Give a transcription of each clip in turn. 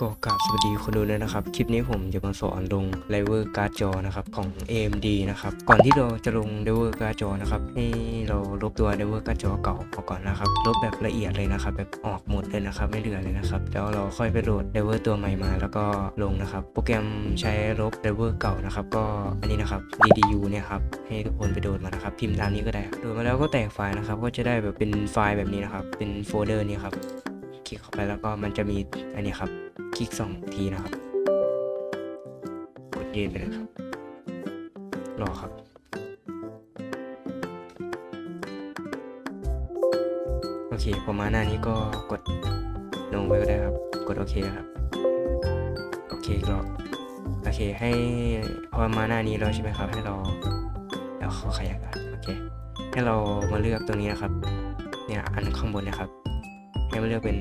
ก็กราบสวัสดีคนดูเลยนะครับ คลิปนี้ผมจะมาสอนลงไลเวอร์การ์ดจอนะครับของ AMD นะครับก่อนที่เราจะลงไดเวอร์การ์ดจอนะครับให้เราลบตัวไดเวอร์การ์ดจอเก่าออกก่อนนะครับลบแบบละเอียดเลยนะครับแบบออกหมดเลยนะครับไม่เหลือเลยนะครับแล้วเราค่อยไปโหลดไดเวอร์ตัวใหม่มา แล้วก็ลงนะครับ โปรแกรมใช้ลบไดเวอร์เก่านะครับก็อันนี้นะครับ DDU เนี่ยครับให้ทุกคนไปโหลดมานะครับพิมพ์ตามนี้ก็ได้โหลดมาแล้วก็แตกไฟล์นะครับก็จะได้แบบเป็นไฟล์แบบนี้นะครับเป็นโฟลเดอร์นี้ครับคลิกเข้าไปแล้วก็มันจะมีอันนี้ครับ คลิกสองทีนะครับกดยืนไปเลยครับ รอครับโอเคพอมาหน้านี้ก็กดลงไปก็ได้ครับ กดโอเคครับ โอเครอโอเคให้พอมาหน้านี้แล้วใช่ไหมครับ ให้เราเดี๋ยวขาขยับกันโอเค ให้เรามาเลือกตัวนี้นะครับ เนี่ยอันข้างบนนะครับ ให้มาเลือกเป็น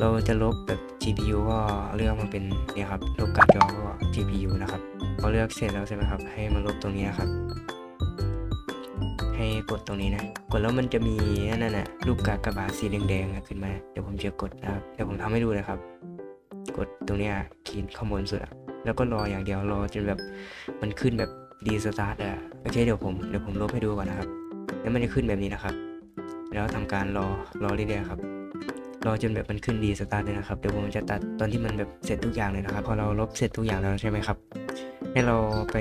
เราจะลบแบบ GPU ก็เลือกมาเป็นเนี่ยครับลบการ์ดจอก็ GPU นะครับพอเลือกเสร็จแล้วใช่ไหมครับ ให้มาลบตรงนี้นะครับ ให้กดตรงนี้นะ กดแล้วมันจะมีนั่นน่ะรูปกากบาทสีแดงๆขึ้นมา เดี๋ยวผมจะกดนะครับ เดี๋ยวผมทำให้ดูนะครับ กดตรงนี้ขีดข้างบนสุด แล้วก็รออย่างเดียวรอจนแบบมันขึ้นแบบดีสตาร์ทอะโอเคเดี๋ยวผมเดี๋ยวผมลบให้ดูก่อนนะครับ แล้วมันจะขึ้นแบบนี้นะครับ แล้วทำการรอรอเรื่อยๆครับ รอจนแบบมันขึ้นดีสตาร์ทเลยนะครับเดี๋ยวผมจะตัดตอนที่มันแบบเสร็จทุกอย่างเลยนะครับ พอเราลบเสร็จทุกอย่างแล้วใช่ไหมครับ ให้เราไป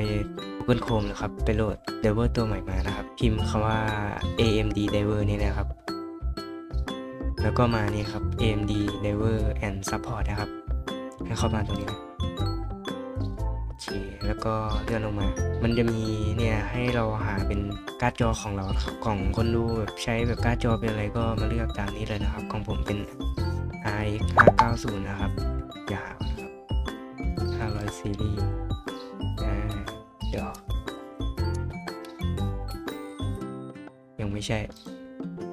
Google Chrome นะครับไปโหลด Driver ตัวใหม่มานะครับ พิมพ์คำว่า AMD Driver นี่นะครับ แล้วก็มานี่ครับ AMD Driver and Support นะครับ ให้เข้ามาตรงนี้นะ แล้วก็เลื่อนลงมา มันจะมีเนี่ยให้เราหาเป็นการ์ดจอของเราครับของคนดูแบบใช้แบบการ์ดจอเป็นอะไรก็มาเลือกตามนี้เลยนะครับ ของผมเป็น RX 590นะครับยาวนะครับ500ซีรีส์อ่เดี๋ยวยังไม่ใช่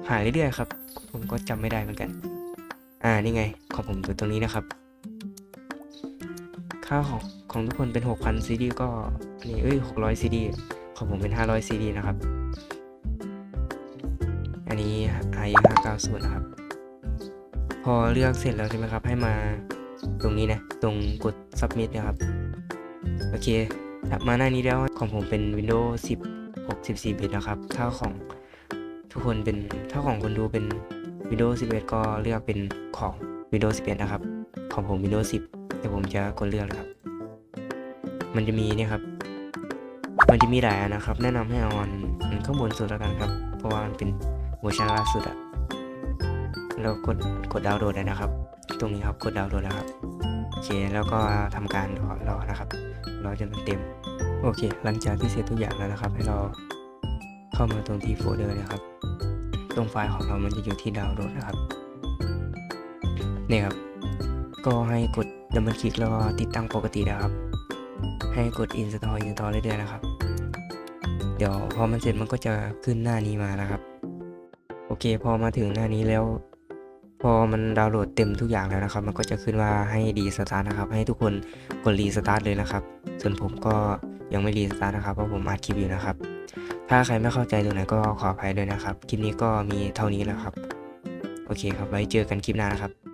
หาเรื่อยๆครับ ผมก็จำไม่ได้เหมือนกัน อ่า นี่ไง ของผมอยู่ตรงนี้นะครับ ค่าของของทุกคนเป็น 6,000ซีดีก็อันนี้เอ้ย600ซีดีของผมเป็น 500ซีดีนะครับ อันนี้ i 590นะครับ พอเลือกเสร็จแล้วใช่ไหมครับ ให้มาตรงนี้นะ ตรงกด submit นะครับ โอเคมาหน้านี้แล้วของผมเป็น Windows 10 64 บิตนะครับถ้าของทุกคนเป็นถ้าของคนดูเป็น Windows 11 ก็เลือกเป็นของ Windows 11 นะครับ ของผม Windows 10 เดี๋ยวผมจะกดเลือกนะครับ มันจะมีเนี่ยครับ มันจะมีหลายนะครับ แนะนำให้เอาอันอันข้างบนสุดแล้วกันครับ เพราะว่ามันเป็นเวอร์ชันล่าสุดอะแล้วกดกดดาวน์โหลดเลยนะครับ ตรงนี้ครับกดดาวน์โหลดแล้วครับโอเคแล้วก็ทำการรอรอนะครับรอจนมันเต็มโอเค หลังจากที่เสร็จทุกอย่างแล้วนะครับ ให้เราเข้ามาตรงที่โฟลเดอร์นะครับ ตรงไฟล์ของเรามันจะอยู่ที่ดาวน์โหลดนะครับนี่ครับ ก็ให้กด ดับเบิลคลิกแล้วก็ติดตั้งปกตินะครับ ให้กด install install เรื่อยๆนะครับ เดี๋ยวพอมันเสร็จมันก็จะขึ้นหน้านี้มานะครับ โอเคพอมาถึงหน้านี้แล้ว พอมันดาวน์โหลดเต็มทุกอย่างแล้วนะครับ มันก็จะขึ้นว่าให้ดีสตาร์ทนะครับ ให้ทุกคนกดรีสตาร์ทเลยนะครับ ส่วนผมก็ยังไม่รีสตาร์ทนะครับเพราะผมอัดคลิปอยู่นะครับ ถ้าใครไม่เข้าใจตรงไหนก็ขออภัยด้วยนะครับ คลิปนี้ก็มีเท่านี้แล้วครับ โอเคครับ ไว้เจอกันคลิปหน้านะครับ